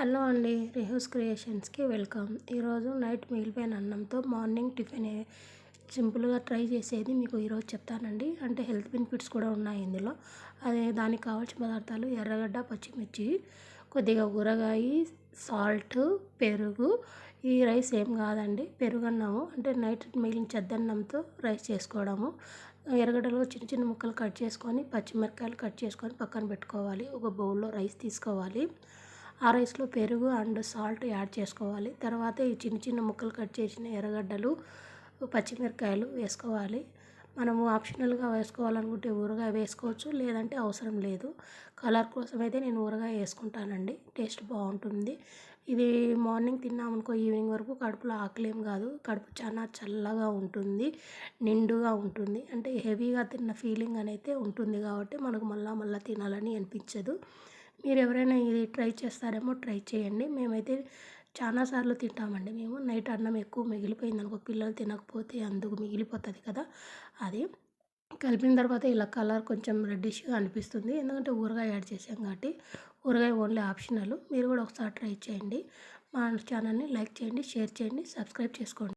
Hello అండి రిహూస్ క్రియేషన్స్కి welcome. ఈరోజు night మిగిలిపోయిన అన్నంతో మార్నింగ్ టిఫిన్ సింపుల్గా ట్రై చేసేది మీకు ఈరోజు చెప్తానండి. అంటే హెల్త్ బెనిఫిట్స్ కూడా ఉన్నాయి ఇందులో. అదే దానికి కావాల్సిన పదార్థాలు ఎర్రగడ్డ పచ్చిమిర్చి కొద్దిగా ఊరగాయ సాల్ట్ పెరుగు. ఈ రైస్ ఏం కాదండి పెరుగు పెరుగన్నము. అంటే నైట్ మిగిలిన చెద్దన్నంతో రైస్ చేసుకోవడము. ఎర్రగడ్డలు చిన్న చిన్న ముక్కలు కట్ చేసుకొని పచ్చిమిరకాయలు కట్ చేసుకొని పక్కన పెట్టుకోవాలి. ఒక బౌల్లో రైస్ తీసుకోవాలి. ఆ రైస్లో పెరుగు అండ్ సాల్ట్ యాడ్ చేసుకోవాలి. తర్వాత ఈ చిన్న చిన్న ముక్కలు కట్ చేసిన ఎర్రగడ్డలు పచ్చిమిరపకాయలు వేసుకోవాలి. మనము ఆప్షనల్గా వేసుకోవాలనుకుంటే ఊరగాయ వేసుకోవచ్చు లేదంటే అవసరం లేదు. కలర్ కోసం అయితే నేను ఊరగాయ వేసుకుంటానండి. టేస్ట్ బాగుంటుంది. ఇది మార్నింగ్ తిన్నామనుకో ఈవినింగ్ వరకు కడుపులో ఆకలేం కాదు. కడుపు చాలా చల్లగా ఉంటుంది నిండుగా ఉంటుంది. అంటే హెవీగా తిన్న ఫీలింగ్ అనేది ఉంటుంది కాబట్టి మనకు మళ్ళా మళ్ళీ తినాలని అనిపించదు. మీరు ఎవరైనా ఇది ట్రై చేస్తారేమో ట్రై చేయండి. మేమైతే చాలాసార్లు తింటామండి మేము. నైట్ అన్నం ఎక్కువ మిగిలిపోయింది అనుకో పిల్లలు తినకపోతే అందుకు మిగిలిపోతుంది కదా అది. కలిపిన తర్వాత ఇలా కలర్ కొంచెం రెడ్డిష్గా అనిపిస్తుంది. ఎందుకంటే ఊరగాయ యాడ్ చేసాం కాబట్టి ఊరగాయ ఓన్లీ ఆప్షనల్. మీరు కూడా ఒకసారి ట్రై చేయండి. మా ఛానల్ని లైక్ చేయండి షేర్ చేయండి సబ్స్క్రైబ్ చేసుకోండి.